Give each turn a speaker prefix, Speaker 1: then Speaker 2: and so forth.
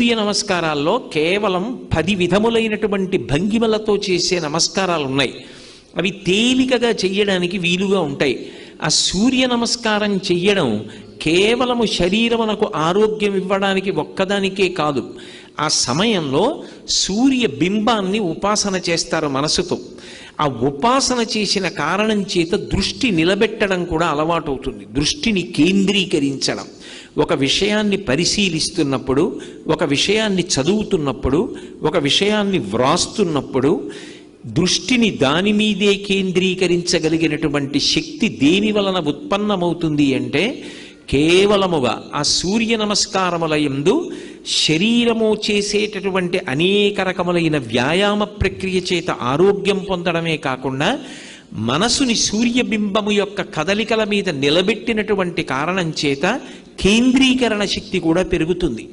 Speaker 1: సూర్య నమస్కారాల్లో కేవలం పది విధములైనటువంటి భంగిమలతో చేసే నమస్కారాలు ఉన్నాయి అవి తేలికగా చెయ్యడానికి వీలుగా ఉంటాయి. ఆ సూర్య నమస్కారం చెయ్యడం కేవలము శరీరమునకు ఆరోగ్యం ఇవ్వడానికి ఒక్కదానికే కాదు. ఆ సమయంలో సూర్య బింబాన్ని ఉపాసన చేస్తారు మనసుతో. ఆ ఉపాసన చేసిన కారణం చేత దృష్టి నిలబెట్టడం కూడా అలవాటవుతుంది. దృష్టిని కేంద్రీకరించడం. ఒక విషయాన్ని పరిశీలిస్తున్నప్పుడు ఒక విషయాన్ని చదువుతున్నప్పుడు ఒక విషయాన్ని వ్రాస్తున్నప్పుడు దృష్టిని దాని మీదే కేంద్రీకరించగలిగినటువంటి శక్తి దేని వలన ఉత్పన్నమవుతుంది అంటే కేవలముగా ఆ సూర్య నమస్కారములయందు శరీరము చేసేటటువంటి అనేక రకములైన వ్యాయామ ప్రక్రియ చేత ఆరోగ్యం పొందడమే కాకుండా మనసుని సూర్యబింబము యొక్క కదలికల మీద నిలబెట్టినటువంటి కారణం చేత కేంద్రీకరణ శక్తి కూడా పెరుగుతుంది.